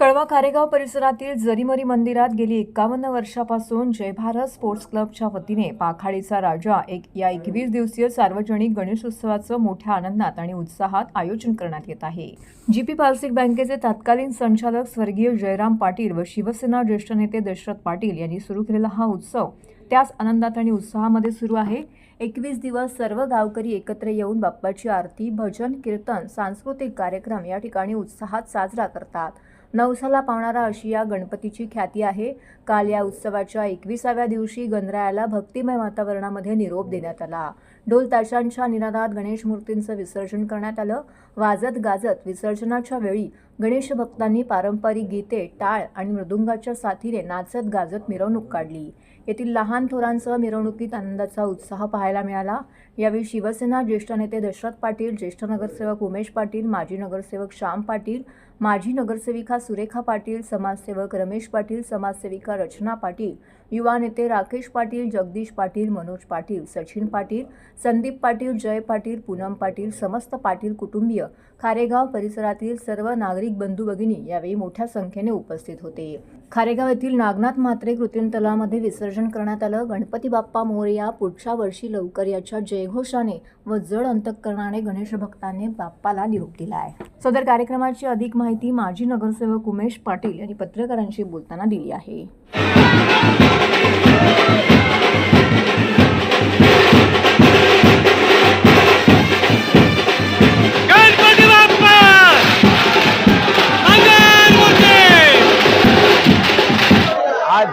कळवा कारेगाव परिसरातील जरीमरी मंदिरात गेली एक्कावन्न वर्षापासून जय भारत स्पोर्ट्स क्लबच्या वतीने पाखाडीचा राजा एक या एकवीस दिवसीय सार्वजनिक गणेशोत्सवाचं मोठ्या आनंदात आणि उत्साहात आयोजन करण्यात येत आहे. जी पी पारसिक बँकेचे तत्कालीन संचालक स्वर्गीय जयराम पाटील व शिवसेना ज्येष्ठ नेते दशरथ पाटील यांनी सुरू केलेला हा उत्सव त्याच आनंदात आणि उत्साहामध्ये सुरू आहे. एकवीस दिवस सर्व गावकरी एकत्र येऊन बाप्पाची आरती भजन कीर्तन सांस्कृतिक कार्यक्रम या ठिकाणी उत्साहात साजरा करतात. नवसाला पावणारा अशी या गणपतीची ख्याती आहे. काल या उत्सवाच्या एकविसाव्या दिवशी गणरायाला भक्तिमय वातावरणामध्ये निरोप देण्यात आला. ढोल ताशांच्या निनादात गणेश मूर्तींचं विसर्जन करण्यात आलं. वाजत गाजत विसर्जनाच्या वेळी गणेश भक्तांनी पारंपरिक गीते टाळ आणि मृदुंगाच्या साथीने नाचत गाजत मिरवणूक काढली. येथील लहान थोरांसह मिरवणुकीत आनंदाचा उत्साह पाहायला मिळाला. यावेळी शिवसेना ज्येष्ठ नेते दशरथ पाटील ज्येष्ठ नगरसेवक उमेश पाटील माजी नगरसेवक श्याम पाटील माजी नगरसेविका सुरेखा पाटील समाजसेवक रमेश पाटील समाजसेविका रचना पाटील युवा नेते राकेश पाटील जगदीश पाटील मनोज पाटील सचिन पाटील संदीप पाटील जय पाटील पूनम पाटील समस्त पाटील कुटुंबीय खारेगाव परिसरातील सर्व नागरिक बंधू भगिनी यावेळी मोठ्या संख्येने उपस्थित होते. खारेगाव येथील नागनाथ म्हात्रे कृत्रिम तलावामध्ये विसर्जन करण्यात आलं. गणपती बाप्पा मोरया पुढच्या वर्षी लवकर याच्या जयघोषाने व जड अंतकरणाने गणेश भक्तांनी बाप्पाला निरोप दिला आहे सदर कार्यक्रमाची अधिक माहिती माजी नगरसेवक उमेश पाटील यांनी पत्रकारांशी बोलताना दिली आहे.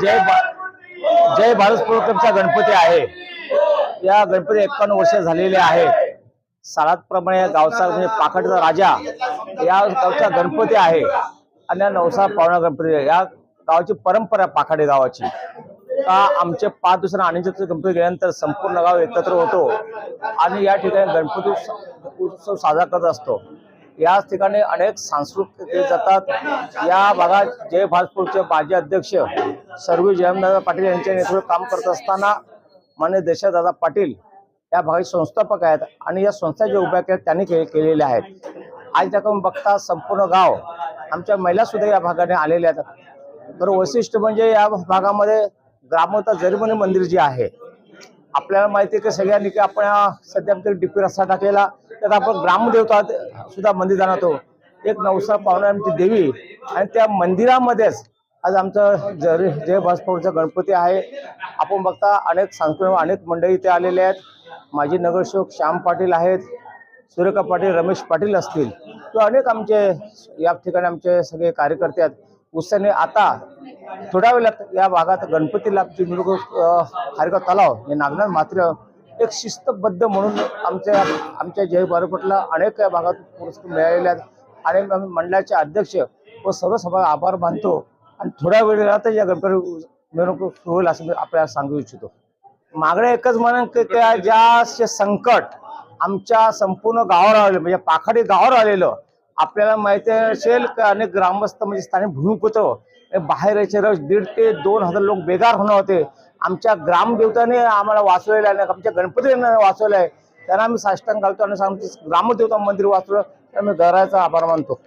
जय भा- जय भारत प्रोग्रामचा गणपती आहे. या गणपती एकावन्न वर्ष झालेले आहेत. सालातप्रमाणे या गावचा म्हणजे पाखडचा राजा या गावचा गणपती आहे. आणि या नवसा पावणा गणपती आहे. या गावाची परंपरा पाखाडे गावाची. का आमचे पाच दिवसांना आणि गणपती गेल्यानंतर संपूर्ण गाव एकत्र होतो आणि या ठिकाणी गणपती उत्सव साजरा करत असतो. याच ठिकाणी अनेक सांस्कृतिक जातात. या भागात जय भाजपूरचे माजी अध्यक्ष सर्व जयमदादा पाटील यांच्या नेतृत्वात काम करत असताना मान्य देशादादा पाटील या भागाचे संस्थापक आहेत आणि या संस्था ज्या उभ्या केल्या त्यांनी के केलेल्या आहेत. आज त्याकडून बघता संपूर्ण गाव आमच्या महिला सुद्धा या भागाने आलेल्या आहेत. तर वैशिष्ट्य म्हणजे या भागामध्ये ग्रामता जरीमणी मंदिर जे आहे आपल्याला माहिती आहे की सगळ्यांनी की आपण सध्या आमच्याकडे डीपी रस्ता टाकलेला त्यात आपण ग्रामदेवता सुद्धा मंदिर जाणवतो एक नवसा पावना आमची देवी आणि त्या मंदिरामध्येच आज आमचं जरी जय भासपूरचा गणपती आहे. आपण बघता अनेक सांस्कृतिक अनेक मंडळी इथे आलेले आहेत. माजी नगरसेवक श्याम पाटील आहेत सुरेखा पाटील रमेश पाटील असतील. किंवा अनेक आमचे या ठिकाणी आमचे सगळे कार्यकर्ते आहेत. उत्साहाने आता थोड्या वेळात या भागात गणपतीला आमची मिरवणूक खारेगाव तलाव हे नागनाथ मात्र एक शिस्तबद्ध म्हणून आमच्या आमच्या जय भारतला अनेक या भागात पुरस्कार मिळालेले आहेत. आणि आम्ही मंडळाचे अध्यक्ष व सर्व सभा आभार मानतो. आणि थोड्या वेळातच या गणपती मिरवणूक सुरू होईल असं मी आपल्याला सांगू इच्छितो. मागणं एकच म्हणून की त्या ज्या संकट आमच्या संपूर्ण गावावर आलेलं म्हणजे पाखाडी गावावर आलेलं आपल्याला माहिती असेल की अनेक ग्रामस्थ म्हणजे स्थानिक भूमिपुत्र बाहेर दीड ते दोन हजार लोक बेगार होणार होते. आमच्या ग्रामदेवताने आम्हाला वाचवलेलं आहे आमच्या गणपतीने वाचवलं आहे त्यांना आम्ही साष्टांग घालतो आणि सांगतो ग्रामदेवता मंदिर वाचवलं तर मी घराचा आभार मानतो.